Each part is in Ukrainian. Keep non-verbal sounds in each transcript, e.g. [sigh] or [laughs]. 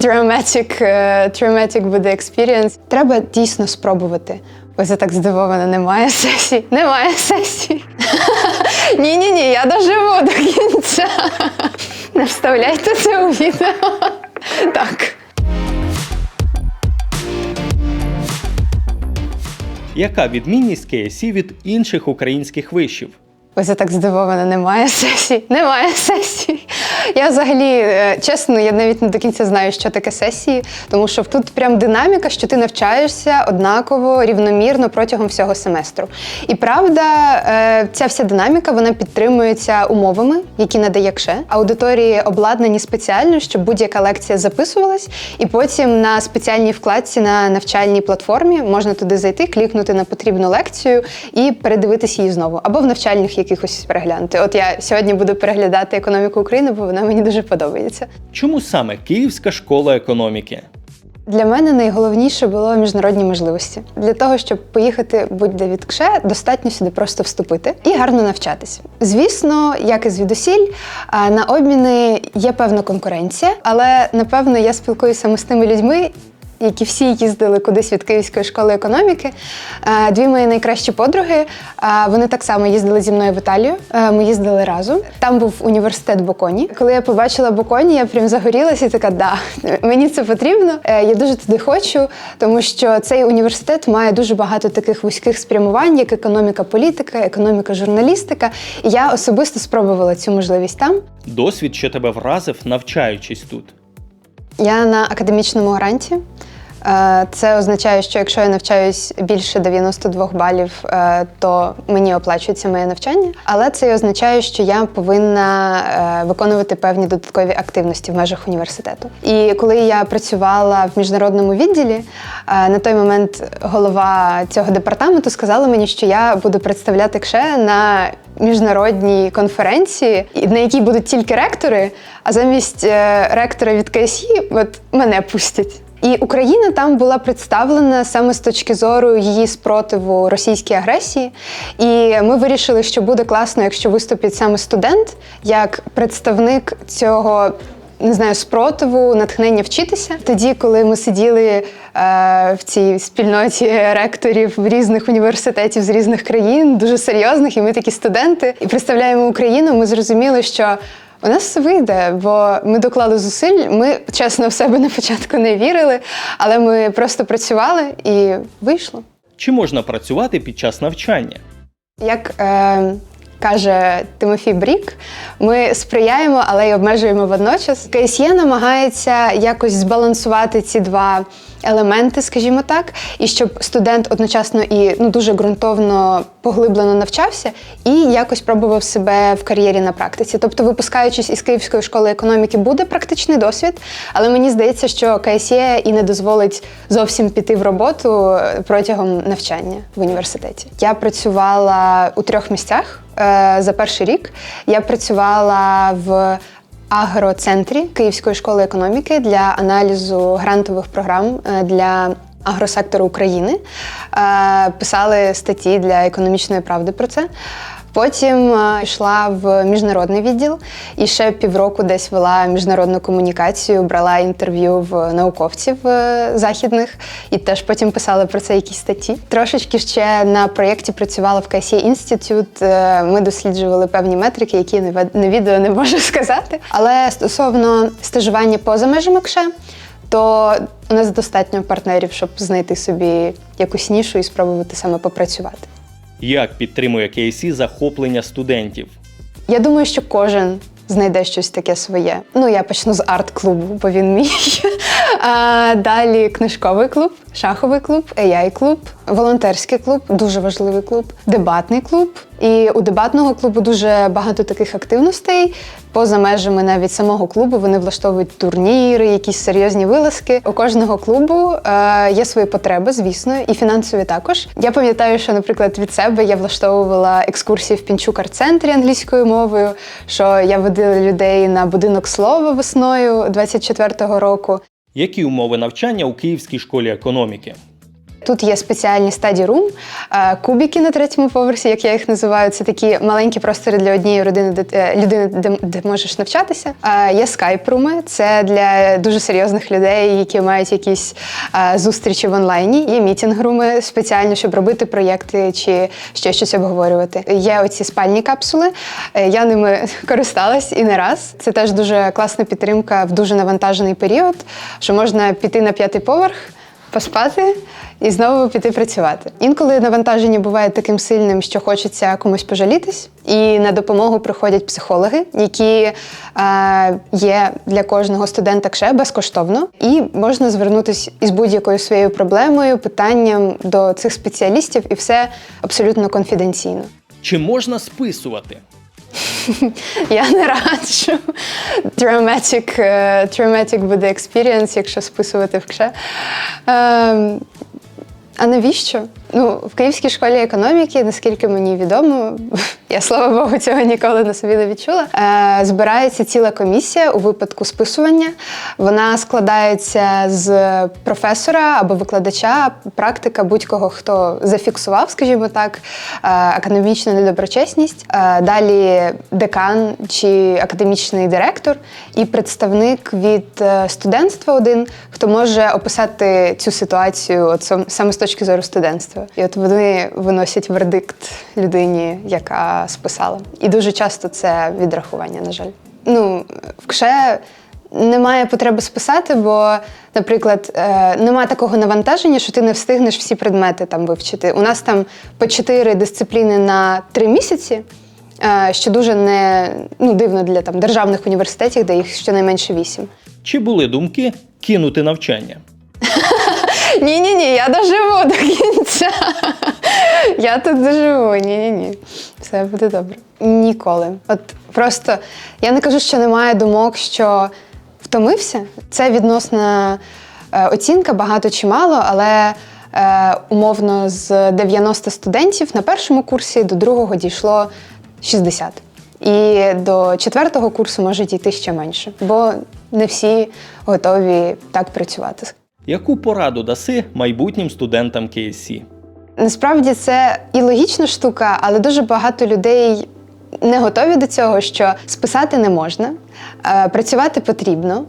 Dramatic, е, dramatic буде experience. Треба дійсно спробувати. Ось я так здивована, немає сесії. Немає сесії. Ні, ні, ні, я доживу до кінця. Не вставляйте це у відео. Так. Яка відмінність KSC від інших українських вишів? Ось я так здивована, немає сесії. Немає сесії. Я взагалі, е, чесно, я навіть не до кінця знаю, що таке сесії, тому що тут прям динаміка, що ти навчаєшся однаково, рівномірно протягом всього семестру. І правда, е, ця вся динаміка вона підтримується умовами, які надає КШЕ. Аудиторії обладнані спеціально, щоб будь-яка лекція записувалась, і потім на спеціальній вкладці на навчальній платформі можна туди зайти, клікнути на потрібну лекцію і передивитися її знову, або в навчальних якихось переглянути. От я сьогодні буду переглядати економіку України, бо вона мені дуже подобається. Чому саме Київська школа економіки? Для мене найголовніше було міжнародні можливості. Для того, щоб поїхати будь-де від КШЕ, достатньо сюди просто вступити і гарно навчатися. Звісно, як і звідусіль, на обміни є певна конкуренція, але напевно я спілкуюся саме з тими людьми. Які всі їздили кудись від Київської школи економіки. Е, Дві мої найкращі подруги. е, Вони так само їздили зі мною в Італію. Е, Ми їздили разом. Там був університет Боконі. Коли я побачила Боконі, я прям загорілася і така, да, мені це потрібно. Я дуже туди хочу, тому що цей університет має дуже багато таких вузьких спрямувань, як економіка, політика, економіка, журналістика. І я особисто спробувала цю можливість там. Досвід, що тебе вразив, навчаючись тут. Я на академічному гранті. Е, Це означає, що якщо я навчаюсь більше 92 балів, е, то мені оплачується моє навчання. Але це і означає, що я повинна е, виконувати певні додаткові активності в межах університету. І коли я працювала в міжнародному відділі, на той момент голова цього департаменту сказала мені, що я буду представляти КШЕ на міжнародній конференції, на якій будуть тільки ректори, а замість ректора від КСІ от мене пустять. І Україна там була представлена саме з точки зору її спротиву російській агресії. І ми вирішили, що буде класно, якщо виступить саме студент як представник цього. Не знаю, спротиву, натхнення вчитися. Тоді, коли ми сиділи е, в цій спільноті ректорів різних університетів з різних країн, дуже серйозних, і ми такі студенти, і представляємо Україну, ми зрозуміли, що у нас все вийде, бо ми доклали зусиль. Ми чесно в себе на початку не вірили, але ми просто працювали і вийшло. Чи можна працювати під час навчання? Як е, каже Тимофій Брік, ми сприяємо, але й обмежуємо водночас. КСЄ намагається якось збалансувати ці два елементи, скажімо так, і щоб студент одночасно і ну дуже ґрунтовно поглиблено навчався і якось пробував себе в кар'єрі на практиці. Тобто, випускаючись із Київської школи економіки, буде практичний досвід, але мені здається, що КСЄ і не дозволить зовсім піти в роботу протягом навчання в університеті. Я працювала у трьох місцях е, за перший рік. Я працювала в агроцентрі Київської школи економіки для аналізу грантових програм е, для агросектору України. Е, Писали статті для економічної правди про це. Потім е, йшла в міжнародний відділ і ще півроку десь вела міжнародну комунікацію, брала інтерв'ю в науковців е, західних і теж потім писала про це якісь статті. Трошечки ще на проєкті працювала в KC Institute. Е, Ми досліджували певні метрики, які на відео не можу [laughs] сказати. Але стосовно стажування поза межами КШЕ, то у нас достатньо партнерів, щоб знайти собі якусь нішу і спробувати саме попрацювати. Як підтримує KSC захоплення студентів? Я думаю, що кожен знайде щось таке своє. Ну, я почну з арт-клубу, бо він мій. [laughs] А, далі книжковий клуб, шаховий клуб, AI-клуб, волонтерський клуб, дуже важливий клуб, дебатний клуб. І у дебатного клубу дуже багато таких активностей. Поза межами навіть самого клубу вони влаштовують турніри, якісь серйозні вилазки. У кожного клубу е, є свої потреби, звісно, і фінансові також. Я пам'ятаю, що, наприклад, від себе я влаштовувала екскурсії в Пінчук арт-центрі англійською мовою, що я водила людей на будинок слова весною 24-го року. Які умови навчання у Київській школі економіки? Тут є спеціальні стаді рум, е, кубики на третьому поверсі, як я їх називаю. Це такі маленькі простори для однієї родини де, е, людини, де, де можеш навчатися. Е, Є скайп-руми, це для дуже серйозних людей, які мають якісь зустрічі в онлайні. Є мітінг-руми спеціально, щоб робити проєкти чи ще щось обговорювати. Є оці спальні капсули. Я ними [laughs] користалась і не раз. Це теж дуже класна підтримка в дуже навантажений період, що можна піти на п'ятий поверх поспати і знову піти працювати. Інколи навантаження буває таким сильним, що хочеться комусь пожалітись, і на допомогу приходять психологи, які е, є для кожного студента КШЕ безкоштовно, і можна звернутися із будь-якою своєю проблемою, питанням до цих спеціалістів, і все абсолютно конфіденційно. Чи можна списувати? [laughs] Я не раджу. Traumatic, е, traumatic буде experience, якщо списувати в КШЕ. Ем, а навіщо? Ну, в Київській школі економіки, наскільки мені відомо, [laughs] я слава Богу, цього ніколи на собі не відчула. Е, збирається ціла комісія у випадку списування. Вона складається з професора або викладача, практика будь-кого, хто зафіксував, скажімо так, е, академічну недоброчесність. Е, далі декан чи академічний директор і представник від е, студентства один, хто може описати цю ситуацію от сам- саме з точки зору студентства. І от вони виносять вердикт людині, яка списала. І дуже часто це відрахування, на жаль. Ну, в КШЕ немає потреби списати, бо, наприклад, е, немає такого навантаження, що ти не встигнеш всі предмети там вивчити. У нас там по чотири дисципліни на три місяці. е, Що дуже не ну, дивно для там державних університетів, де їх щонайменше вісім. Чи були думки кинути навчання? Ні, ні, ні, я доживу до кінця. Я тут доживу. Ні, ні, ні. Все буде добре. Ніколи. От просто я не кажу, що немає думок, що втомився. Це відносна е, оцінка, багато чи мало, але е, умовно з 90 студентів на першому курсі до другого дійшло 60. І до четвертого курсу може дійти ще менше, бо не всі готові так працювати. Яку пораду даси майбутнім студентам КСC? Насправді це і логічна штука, але дуже багато людей не готові до цього, що списати не можна, е, працювати потрібно,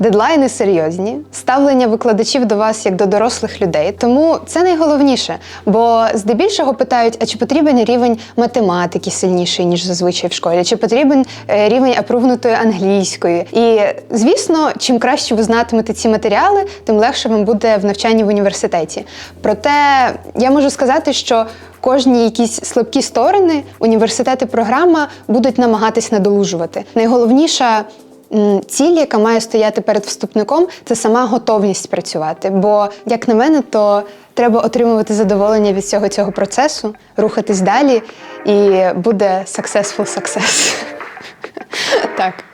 дедлайни серйозні, ставлення викладачів до вас як до дорослих людей. Тому це найголовніше. Бо здебільшого питають: а чи потрібен рівень математики сильніший, ніж зазвичай в школі, чи потрібен е, рівень апрувнутої англійської. І звісно, чим краще ви знатимете ці матеріали, тим легше вам буде в навчанні в університеті. Проте я можу сказати, що кожні якісь слабкі сторони університет і програма будуть намагатись надолужувати. Найголовніша ціль, яка має стояти перед вступником, це сама готовність працювати. Бо, як на мене, то треба отримувати задоволення від всього цього процесу, рухатись далі, і буде successful success. [laughs] Так.